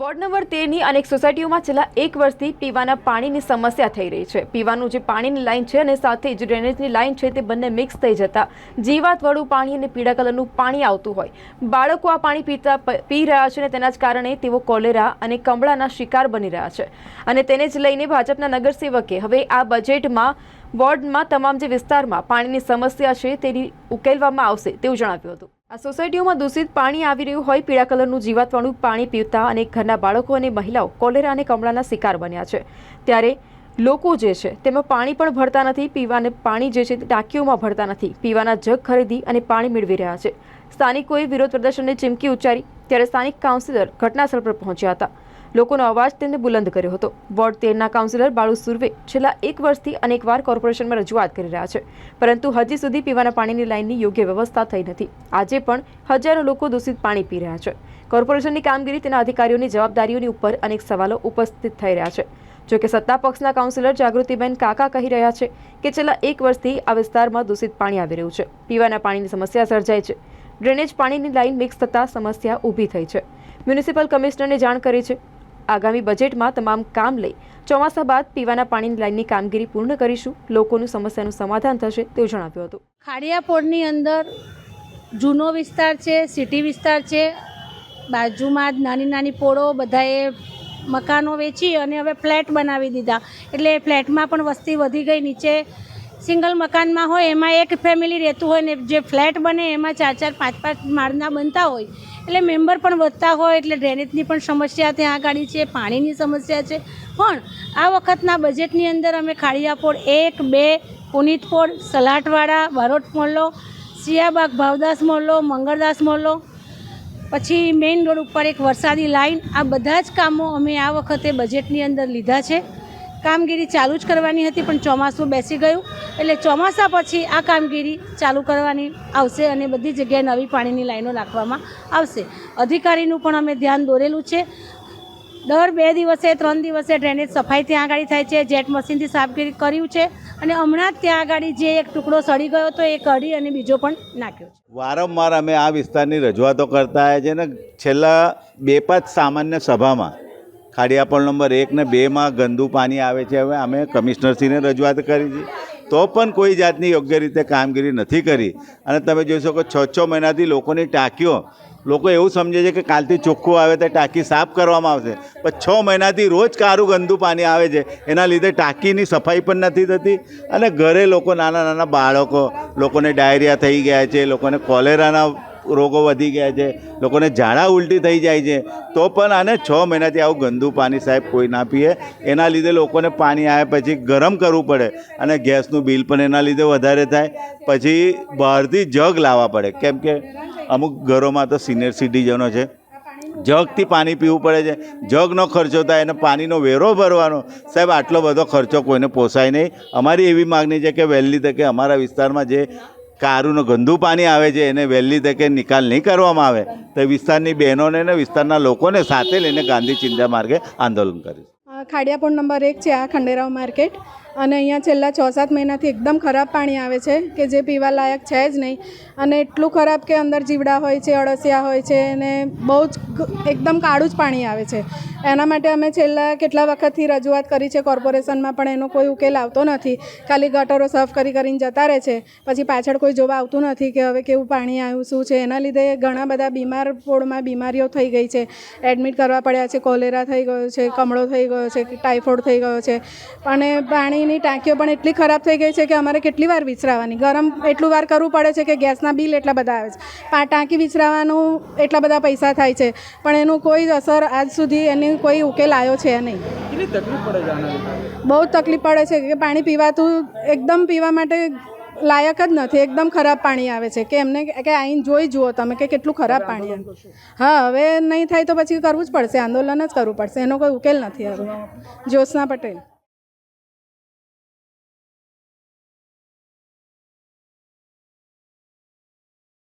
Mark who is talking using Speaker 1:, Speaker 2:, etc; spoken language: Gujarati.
Speaker 1: વોર્ડ નંબર તેરની અનેક સોસાયટીઓમાં છેલ્લા એક વર્ષથી પીવાના પાણીની સમસ્યા થઈ રહી છે. પીવાનું જે પાણીની લાઇન છે અને સાથે જ ડ્રેનેજની લાઇન છે તે બંને મિક્સ થઈ જતા જીવાતવાળું પાણી અને પીળા કલરનું પાણી આવતું હોય. બાળકો આ પાણી પીતા પી રહ્યા છે અને તેના જ કારણે તેઓ કોલેરા અને કમળાના શિકાર બની રહ્યા છે. અને તેને જ લઈને ભાજપના નગરસેવકે હવે આ બજેટમાં, વોર્ડમાં તમામ જે વિસ્તારમાં પાણીની સમસ્યા છે તેની ઉકેલવામાં આવશે તેવું જણાવ્યું હતું. આ સોસાયટીઓમાં દૂષિત પાણી આવી રહ્યું હોય, પીળા કલરનું જીવાતવાળું પાણી પીતા અને ઘરના બાળકો અને મહિલાઓ કોલેરા અને કમળાના શિકાર બન્યા છે. ત્યારે લોકો જે છે, તેમાં પાણી પણ ભરતા નથી, પીવાને પાણી જે છે ટાંકીઓમાં ભરતા નથી, પીવાના જગ ખરીદી અને પાણી મેળવી રહ્યા છે. સ્થાનિકોએ વિરોધ પ્રદર્શનને ચીમકી ઉચ્ચારી, ત્યારે સ્થાનિક કાઉન્સિલર ઘટનાસ્થળ પર પહોંચ્યા હતા. લોકોનો અવાજ તેમને બુલંદ કર્યો હતો. વોર્ડ તેરના કાઉન્સિલર બાળુ સુર્વે છેલ્લા એક વર્ષથી અનેકવાર કોર્પોરેશનમાં રજૂઆત કરી રહ્યા છે. પરંતુ હજી સુધી પીવાના પાણીની લાઇનની યોગ્ય વ્યવસ્થા થઈ નથી. આજે પણ હજારો લોકો દૂષિત પાણી પી રહ્યા છે. કોર્પોરેશનની કામગીરી તેના અધિકારીઓની જવાબદારીઓની ઉપર અનેક સવાલો ઉપસ્થિત થઈ રહ્યા છે. જોકે સત્તા પક્ષના કાઉન્સિલર જાગૃતિબેન કાકા કહી રહ્યા છે કે છેલ્લા એક વર્ષથી આ વિસ્તારમાં દૂષિત પાણી આવી રહ્યું છે. પીવાના પાણીની સમસ્યા સર્જાય છે. ડ્રેનેજ પાણીની લાઇન મિક્સ થતાં સમસ્યા ઊભી થઈ છે. મ્યુનિસિપલ કમિશનરને જાણ કરી છે આગામી બજેટમાં તમામ કામ લઈ ચોમાસા બાદ પીવાના પાણીની લાઇનની કામગીરી પૂર્ણ કરીશું. લોકોનું સમસ્યાનું સમાધાન થશે તેવું જણાવ્યું હતું.
Speaker 2: ખાડિયાપોળની અંદર જૂનો વિસ્તાર છે, સિટી વિસ્તાર છે. બાજુમાં જ નાની નાની પોળો બધાએ મકાનો વેચી અને હવે ફ્લેટ બનાવી દીધા. એટલે ફ્લેટમાં પણ વસ્તી વધી ગઈ. નીચે સિંગલ મકાનમાં હોય એમાં એક ફેમિલી રહેતું હોય ને જે ફ્લેટ બને એમાં ચાર ચાર પાંચ પાંચ માળના બનતા હોય. એટલે મેમ્બર પણ વધતા હોય એટલે ડ્રેનેજની પણ સમસ્યા ત્યાં આગળ છે, પાણીની સમસ્યા છે. પણ આ વખતના બજેટની અંદર અમે ખાળિયાપોળ એક, બે, પુનિતપોળ, સલાટવાડા, બારોટ મોલ્લો સિયાબાગ ભાવદાસ મોલ્લો, મંગળદાસ મોલ્લો, પછી મેઇન રોડ ઉપર એક વરસાદી લાઈન, આ બધા જ કામો અમે આ વખતે બજેટની અંદર લીધા છે. કામગીરી ચાલુ જ કરવાની હતી, પણ ચોમાસું બેસી ગયું. એટલે ચોમાસા પછી આ કામગીરી ચાલુ કરવાની આવશે અને બધી જગ્યાએ નવી પાણીની લાઈનો નાખવામાં આવશે. અધિકારીનું પણ અમે ધ્યાન દોરેલું છે. દર બે દિવસે, ત્રણ દિવસે ડ્રેનેજ સફાઈ ત્યાં આગળ થાય છે, જેટ મશીનથી સાફગીરી કર્યું છે અને હમણાં જ ત્યાં આગળ જે એક ટુકડો સડી ગયો હતો, એ કઢી અને બીજો પણ નાખ્યો છે.
Speaker 3: વારંવાર અમે આ વિસ્તારની રજૂઆતો કરતા આવ્યા છે ને, છેલ્લા બે પાંચ સામાન્ય સભામાં ખાડિયાપળ નંબર એક ને બેમાં ગંદુ પાણી આવે છે. હવે અમે કમિશનરશ્રીને રજૂઆત કરી છે. તો પણ કોઈ જાતની યોગ્ય રીતે કામગીરી નથી કરી. અને તમે જોઈ શકો છ છ મહિનાથી લોકોની ટાંકીઓ, લોકો એવું સમજે છે કે કાલથી ચોખ્ખું આવે તો ટાંકી સાફ કરવામાં આવશે. પણ છ મહિનાથી રોજ કારું ગંદુ પાણી આવે છે. એના લીધે ટાંકીની સફાઈ પણ નથી થતી. અને ઘરે લોકો નાના નાના બાળકો, લોકોને ડાયરિયા થઈ ગયા છે, લોકોને કોલેરાના રોગો વધી ગયા છે, લોકોને ઝાડા ઉલટી થઈ જાય છે, તો પણ આને છ મહિનાથી આવું ગંદુ પાણી સાહેબ કોઈ ના પીએ. એના લીધે લોકોને પાણી આવે પછી ગરમ કરવું પડે અને ગેસનું બિલ પણ એના લીધે વધારે થાય. પછી બહારથી જગ લાવવા પડે. કેમ કે અમુક ઘરોમાં તો સિનિયર સિટીઝનો છે. જગથી પાણી પીવું પડે છે. જગનો ખર્ચો થાય અને પાણીનો વેરો ભરવાનો. સાહેબ, આટલો બધો ખર્ચો કોઈને પોસાય નહીં. અમારી એવી માગણી છે કે વહેલી તકે અમારા વિસ્તારમાં જે કારુંનું ગંદુ પાણી આવે છે, એને વહેલી તકે નિકાલ નહીં કરવામાં આવે. તો વિસ્તારની બહેનોને ને વિસ્તારના લોકોને સાથે લઈને ગાંધી ચિંતા માર્ગે આંદોલન કરીશું.
Speaker 4: ખાડિયાપોળ નંબર એક છે આ ખંડેરાવ માર્કેટ. અને અહીંયા છેલ્લા છ સાત મહિનાથી એકદમ ખરાબ પાણી આવે છે કે જે પીવા લાયક છે જ નહીં. અને એટલું ખરાબ કે અંદર જીવડા હોય છે, અળસિયા હોય છે અને બહુ જ એકદમ કાળું જ પાણી આવે છે. એના માટે અમે છેલ્લા કેટલા વખતથી રજૂઆત કરી છે કોર્પોરેશનમાં પણ એનો કોઈ ઉકેલ આવતો નથી. ખાલી ગટરો સાફ કરી કરીને જતા રહે છે. પછી પાછળ કોઈ જોવા આવતું નથી કે હવે કેવું પાણી આવ્યું, શું છે. એના લીધે ઘણા બધા બીમાર પોળમાં બીમારીઓ થઈ ગઈ છે. એડમિટ કરવા પડ્યા છે, કોલેરા થઈ ગયો છે, કમળો થઈ ગયો છે ટાઇફોઇડ થઈ ગયો છે. અને પાણીની ટાંકીઓ પણ એટલી ખરાબ થઈ ગઈ છે કે અમારે કેટલી વાર વિસરાવાની ગરમ એટલું વાર કરવું પડે છે કે ગેસના બિલ એટલા બધા આવે છે. ટાંકી વિસરાવાનું એટલા બધા પૈસા થાય છે. પણ એનું કોઈ અસર આજ સુધી એની કોઈ ઉકેલ આવ્યો છે નહીં. બહુ જ તકલીફ પડે છે કે પાણી પીવાતું એકદમ પીવા માટે લાયક જ નથી. એકદમ ખરાબ પાણી આવે છે કે એમને કે આઈને જોઈ જુઓ તમે કે કેટલું ખરાબ પાણી આવે હા, હવે નહીં થાય તો પછી કરવું જ પડશે. આંદોલન જ કરવું પડશે. એનો કોઈ ઉકેલ નથી હવે. જ્યોત્સના પટેલ.